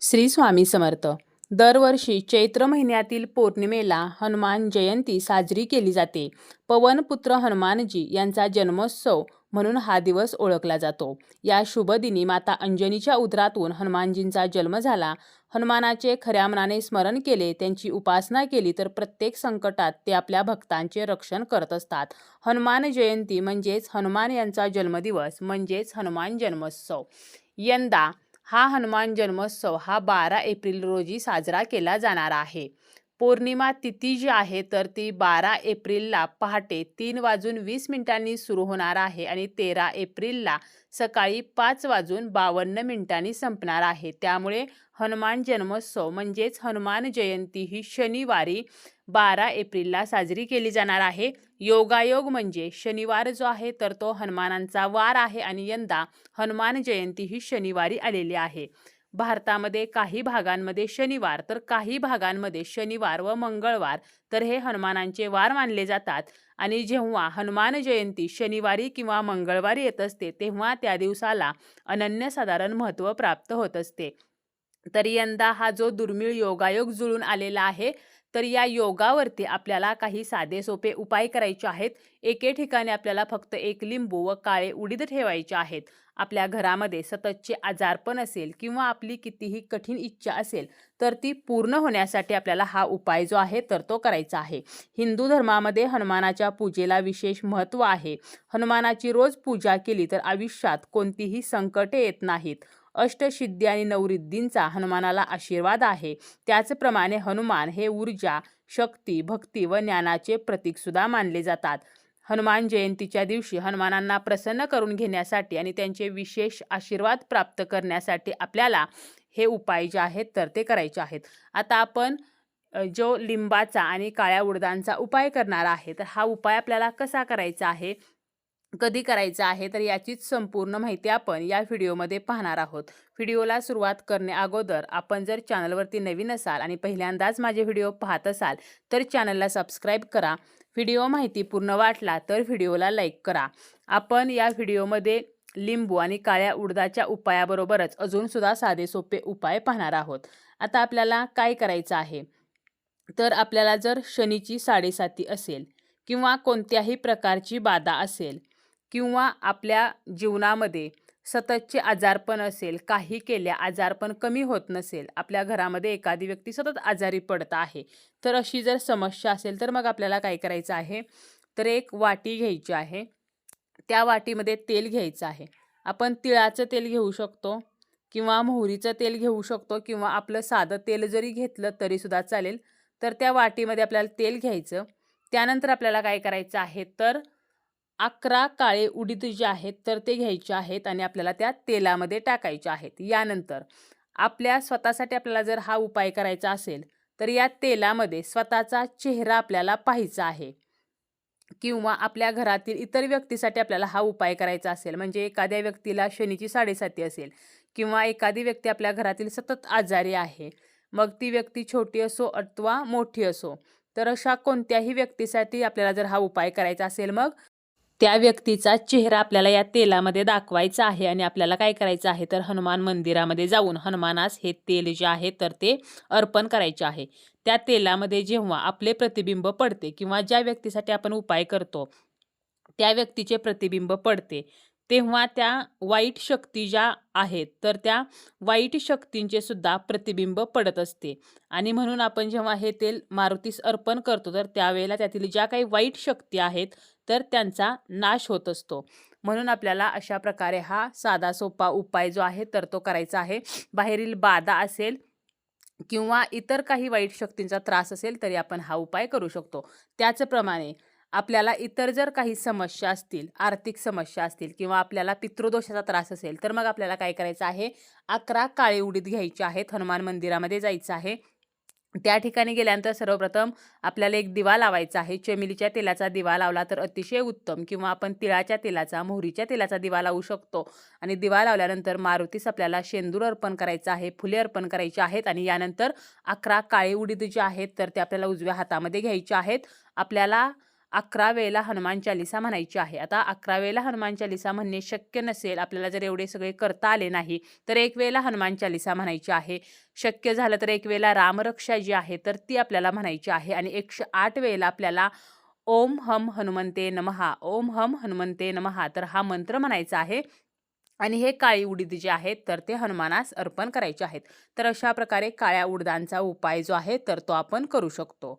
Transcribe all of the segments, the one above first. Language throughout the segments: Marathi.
श्री स्वामी समर्थ. दरवर्षी चैत्र महिन्यातील पौर्णिमेला हनुमान जयंती साजरी केली जाते. पवनपुत्र हनुमानजी यांचा जन्मोत्सव म्हणून हा दिवस ओळखला जातो. या शुभ दिनी माता अंजनीच्या उदरातून हनुमानजींचा जन्म झाला. हनुमानाचे खऱ्या मनाने स्मरण केले त्यांची उपासना केली तर प्रत्येक संकटात ते आपल्या भक्तांचे रक्षण करत असतात. हनुमान जयंती म्हणजेच हनुमान यांचा जन्मदिवस म्हणजेच हनुमान जन्मोत्सव. यंदा हा हनुमान जन्मोत्सव हा बारा एप्रिल रोजी साजरा केला जाणार आहे. पौर्णिमा तिथी जी आहे तर ती बारा एप्रिलला पहाटे तीन वाजून वीस मिनिटांनी सुरू होणार आहे आणि तेरा एप्रिलला सकाळी पाच वाजून बावन्न मिनिटांनी संपणार आहे. त्यामुळे हनुमान जन्मोत्सव म्हणजेच हनुमान जयंती ही शनिवारी बारा एप्रिलला साजरी केली जाणार आहे. योगायोग म्हणजे शनिवार जो आहे तर तो हनुमानांचा वार आहे आणि यंदा हनुमान जयंती ही शनिवारी आलेली आहे. भारतामध्ये काही भागांमध्ये शनिवार तर काही भागांमध्ये शनिवार व मंगळवार तर हे हनुमानांचे वार मानले जातात. आणि जेव्हा हनुमान जयंती शनिवारी किंवा मंगळवारी येत असते तेव्हा त्या दिवसाला अनन्यसाधारण महत्त्व प्राप्त होत असते. तर यंदा हा जो दुर्मिळ योगायोग जुळून आलेला आहे तर या योगावरती आपल्याला काही साधे सोपे उपाय करायचे आहेत. एके ठिकाणी आपल्याला फक्त एक लिंबू व काळे उडीद ठेवायचे आहेत. आपल्या घरामध्ये सततचे आजारपण असेल किंवा आपली कितीही कठीण इच्छा असेल तर ती पूर्ण होण्यासाठी आपल्याला हा उपाय जो आहे तर तो करायचा आहे. हिंदू धर्मामध्ये हनुमानाच्या पूजेला विशेष महत्त्व आहे. हनुमानाची रोज पूजा केली तर आयुष्यात कोणतीही संकटे येत नाहीत. अष्टसिद्धी आणि नवरिद्धींचा हनुमानाला आशीर्वाद आहे. त्याचप्रमाणे हनुमान हे ऊर्जा शक्ती भक्ती व ज्ञानाचे प्रतीकसुद्धा मानले जातात. हनुमान जयंतीच्या दिवशी हनुमानांना प्रसन्न करून घेण्यासाठी आणि त्यांचे विशेष आशीर्वाद प्राप्त करण्यासाठी आपल्याला हे उपाय जे आहेत तर ते करायचे आहेत. आता आपण जो लिंबाचा आणि काळ्या उडदांचा उपाय करणार आहे तर हा उपाय आपल्याला कसा करायचा आहे? कधी करायचं आहे तर याचीच संपूर्ण माहिती आपण या व्हिडिओमध्ये पाहणार आहोत. व्हिडिओला सुरुवात करणे अगोदर आपण जर चॅनलवरती नवीन असाल आणि पहिल्यांदाच माझे व्हिडिओ पाहत असाल तर चॅनलला सबस्क्राईब करा. व्हिडिओ माहिती पूर्ण वाटला तर व्हिडिओला लाईक करा. आपण या व्हिडिओमध्ये लिंबू आणि काळ्या उडदाच्या उपायाबरोबरच अजूनसुद्धा साधे सोपे उपाय पाहणार आहोत. आता आपल्याला काय करायचं आहे? तर आपल्याला जर शनीची साडेसाती असेल किंवा कोणत्याही प्रकारची बाधा असेल किंवा आपल्या जीवनामध्ये सततचे आजारपण असेल काही केल्या आजारपण कमी होत नसेल आपल्या घरामध्ये एखादी व्यक्ती सतत आजारी पडत आहे तर अशी जर समस्या असेल तर मग आपल्याला काय करायचं आहे? तर एक वाटी घ्यायची आहे. त्या वाटीमध्ये तेल घ्यायचं आहे. आपण तिळाचं तेल घेऊ शकतो किंवा मोहरीचं तेल घेऊ शकतो किंवा आपलं साधं तेल जरी घेतलं तरीसुद्धा चालेल तर त्या वाटीमध्ये आपल्याला तेल घ्यायचं. त्यानंतर आपल्याला काय करायचं आहे? तर अकरा काळे उडीद जे आहेत तर ते घ्यायचे आहेत आणि आपल्याला त्या तेलामध्ये टाकायचे आहेत. यानंतर आपल्या स्वतःसाठी आपल्याला जर हा उपाय करायचा असेल तर या तेलामध्ये स्वतःचा चेहरा आपल्याला पाहायचा आहे किंवा आपल्या घरातील इतर व्यक्तीसाठी आपल्याला हा उपाय करायचा असेल. म्हणजे एखाद्या व्यक्तीला शनीची साडेसाती असेल किंवा एखादी व्यक्ती आपल्या घरातील सतत आजारी आहे मग ती व्यक्ती छोटी असो अथवा मोठी असो तर अशा कोणत्याही व्यक्तीसाठी आपल्याला जर हा उपाय करायचा असेल मग त्या व्यक्तीचा चेहरा आपल्याला या तेलामध्ये दाखवायचा आहे आणि आपल्याला काय करायचं आहे तर हनुमान मंदिरामध्ये जाऊन हनुमानास हे तेल जे आहे तर ते अर्पण करायचे आहे. त्या तेलामध्ये जेव्हा आपले प्रतिबिंब पडते किंवा ज्या व्यक्तीसाठी आपण उपाय करतो त्या व्यक्तीचे प्रतिबिंब पडते तेव्हा त्या वाईट शक्ती ज्या आहेत तर त्या वाईट शक्तींचे सुद्धा प्रतिबिंब पडत असते. आणि म्हणून आपण जेव्हा हे तेल मारुतीस अर्पण करतो तर त्यावेळेला त्यातील ज्या काही वाईट शक्ती आहेत तर त्यांचा नाश होत असतो. म्हणून आपल्याला अशा प्रकारे हा साधा सोपा उपाय जो आहे तर तो करायचा आहे. बाहेरील बाधा असेल किंवा इतर काही वाईट शक्तींचा त्रास असेल तरी आपण हा उपाय करू शकतो. त्याचप्रमाणे आपल्याला इतर जर काही समस्या असतील आर्थिक समस्या असतील किंवा आपल्याला पितृदोषाचा त्रास असेल तर मग आपल्याला काय करायचं आहे? अकरा काळे उडीत घ्यायचे आहेत हनुमान मंदिरामध्ये जायचं आहे. त्या ठिकाणी गेल्यानंतर सर्वप्रथम आपल्याला एक दिवा लावायचा आहे. चमेलीच्या तेलाचा दिवा लावला तर अतिशय उत्तम किंवा आपण तिळाच्या तेलाचा मोहरीच्या तेलाचा दिवा लावू शकतो. आणि दिवा लावल्यानंतर मारुतीस आपल्याला शेंदूर अर्पण करायचं आहे फुले अर्पण करायची आहेत आणि यानंतर अकरा काळे उडीद जे आहेत तर ते आपल्याला उजव्या हातामध्ये घ्यायचे आहेत. आपल्याला अकरा वेळेला हनुमान चालिसा म्हणायची आहे. आता अकरा वेळेला हनुमान चालिसा म्हणणे शक्य नसेल आपल्याला जर एवढे सगळे करता आले नाही तर एक वेळेला हनुमान चालिसा म्हणायची आहे. शक्य झालं तर एक वेळेला रामरक्षा जी आहे तर ती आपल्याला म्हणायची आहे. आणि एकशे आठ वेळेला आपल्याला ओम हम हनुमंते नमहा ओम हम हनुमंते नमहा तर हा मंत्र म्हणायचा आहे. आणि हे काळी उडीद जे आहेत तर ते हनुमानास अर्पण करायचे आहेत. तर अशा प्रकारे काळ्या उडदांचा उपाय जो आहे तर तो आपण करू शकतो.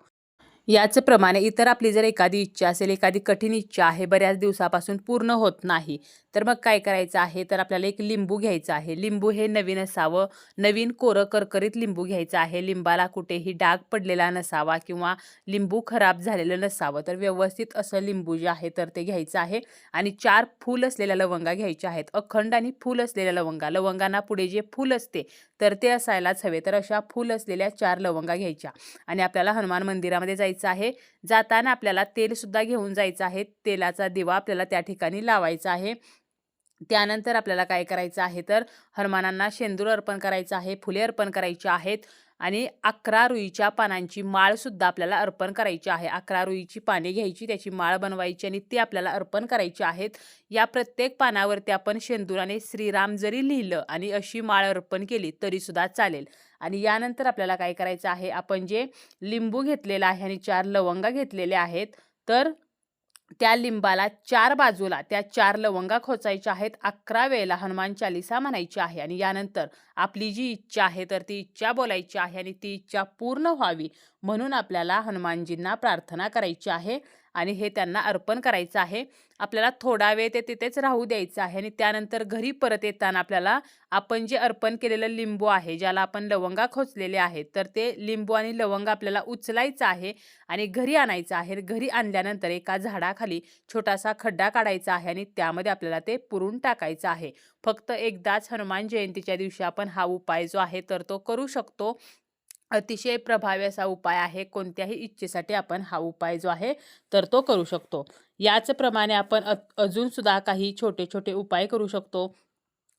याचप्रमाणे इतर आपली जर एखादी इच्छा असेल एखादी कठीण इच्छा आहे बऱ्याच दिवसापासून पूर्ण होत नाही तर मग काय करायचं आहे? तर आपल्याला एक लिंबू घ्यायचं आहे. लिंबू हे नवीन असावं. नवीन कोरं करकरीत लिंबू घ्यायचं आहे. लिंबाला कुठेही डाग पडलेला नसावा किंवा लिंबू खराब झालेलं नसावं. तर व्यवस्थित असं लिंबू जे आहे तर ते घ्यायचं आहे. आणि चार फूल असलेल्या लवंगा घ्यायच्या आहेत. अखंड आणि फूल असलेल्या लवंगा. लवंगांना पुढे जे फूल असते तर ते असायलाच हवे. तर अशा फूल असलेल्या चार लवंगा घ्यायच्या. आणि आपल्याला हनुमान मंदिरामध्ये जायचं आहे. जाताना आपल्याला तेलसुद्धा घेऊन जायचं आहे. तेलाचा दिवा आपल्याला त्या ठिकाणी लावायचा आहे. त्यानंतर आपल्याला काय करायचं आहे तर हनुमानांना शेंदूर अर्पण करायचं आहे. फुले अर्पण करायची आहेत. आणि अकरा रुईच्या पानांची माळसुद्धा आपल्याला अर्पण करायची आहे. अकरा रुईची पाने घ्यायची त्याची माळ बनवायची आणि ती आपल्याला अर्पण करायची आहेत. या प्रत्येक पानावरती आपण शेंदुराने श्रीराम जरी लिहिलं आणि अशी माळ अर्पण केली तरीसुद्धा चालेल. आणि यानंतर आपल्याला काय करायचं आहे? आपण जे लिंबू घेतलेलं आहे आणि चार लवंगा घेतलेल्या आहेत तर त्या लिंबाला चार बाजूला त्या चार लवंगा खोचायच्या आहेत अकरा वेळेला हनुमान चालिसा म्हणायची आहे आणि यानंतर आपली जी इच्छा आहे तर ती इच्छा बोलायची आहे आणि ती इच्छा पूर्ण व्हावी म्हणून आपल्याला हनुमानजींना प्रार्थना करायची आहे. आणि हे त्यांना अर्पण करायचं आहे. आपल्याला थोडा वेळ ते तिथेच राहू द्यायचं आहे आणि त्यानंतर घरी परत येताना आपल्याला आपण जे अर्पण केलेलं लिंबू आहे ज्याला आपण लवंगा खोचलेले आहेत तर ते लिंबू आणि लवंग आपल्याला उचलायचं आहे आणि घरी आणायचं आहे. घरी आणल्यानंतर एका झाडाखाली छोटासा खड्डा काढायचा आहे आणि त्यामध्ये आपल्याला ते पुरून टाकायचं आहे. फक्त एकदाच हनुमान जयंतीच्या दिवशी आपण हा उपाय जो आहे तर तो करू शकतो. अतिशय प्रभावी असा उपाय आहे कोणत्याही इच्छेसाठी आपण हा उपाय जो आहे तर तो करू शकतो. याचप्रमाणे आपण अजूनसुद्धा काही छोटे छोटे उपाय करू शकतो.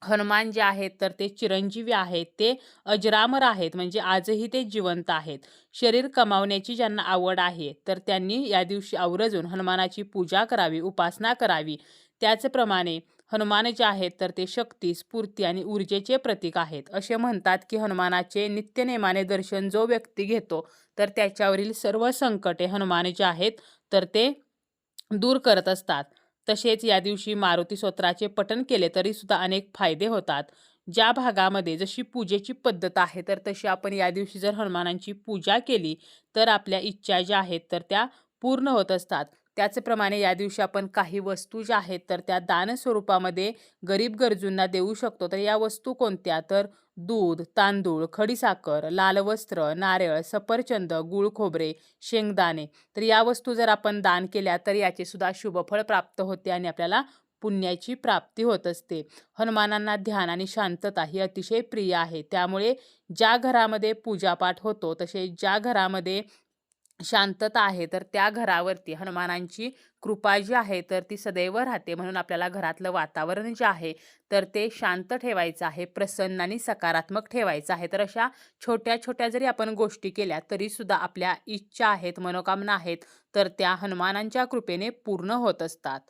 हनुमान जे आहेत तर ते चिरंजीवी आहेत ते अजरामर आहेत म्हणजे आजही ते जिवंत आहेत. शरीर कमावण्याची ज्यांना आवड आहे तर त्यांनी या दिवशी आवर्जून हनुमानाची पूजा करावी उपासना करावी. त्याचप्रमाणे हनुमान जे आहेत तर ते शक्ती स्फूर्ती आणि ऊर्जेचे प्रतीक आहेत. असे म्हणतात की हनुमानाचे नित्यनेमाने दर्शन जो व्यक्ती घेतो तर त्याच्यावरील सर्व संकटे हनुमान जे आहेत तर ते दूर करत असतात. तसेच या दिवशी मारुती स्तोत्राचे पठण केले तरीसुद्धा अनेक फायदे होतात. ज्या भागामध्ये जशी पूजेची पद्धत आहे तर तशी आपण या दिवशी जर हनुमानांची पूजा केली तर आपल्या इच्छा ज्या आहेत तर त्या पूर्ण होत असतात. त्याचप्रमाणे या दिवशी आपण काही वस्तू ज्या आहेत तर त्या दान स्वरूपामध्ये गरीब गरजूंना देऊ शकतो. तर या वस्तू कोणत्या? तर दूध तांदूळ खडीसाखर लाल वस्त्र नारळ सफरचंद गुळ खोबरे शेंगदाणे. तर या वस्तू जर आपण दान केल्या तर याचे सुद्धा शुभफळ प्राप्त होते आणि आपल्याला पुण्याची प्राप्ती होत असते. हनुमानांना ध्यान आणि शांतता ही अतिशय प्रिय आहे. त्यामुळे ज्या घरामध्ये पूजापाठ होतो तसे ज्या घरामध्ये शांतता आहे तर त्या घरावरती हनुमानांची कृपा जी आहे तर ती सदैव राहते. म्हणून आपल्याला घरातलं वातावरण जे आहे तर ते शांत ठेवायचं आहे प्रसन्न आणि सकारात्मक ठेवायचं आहे. तर अशा छोट्या छोट्या जरी आपण गोष्टी केल्या तरीसुद्धा आपल्या इच्छा आहेत मनोकामना आहेत तर त्या हनुमानांच्या कृपेने पूर्ण होत असतात.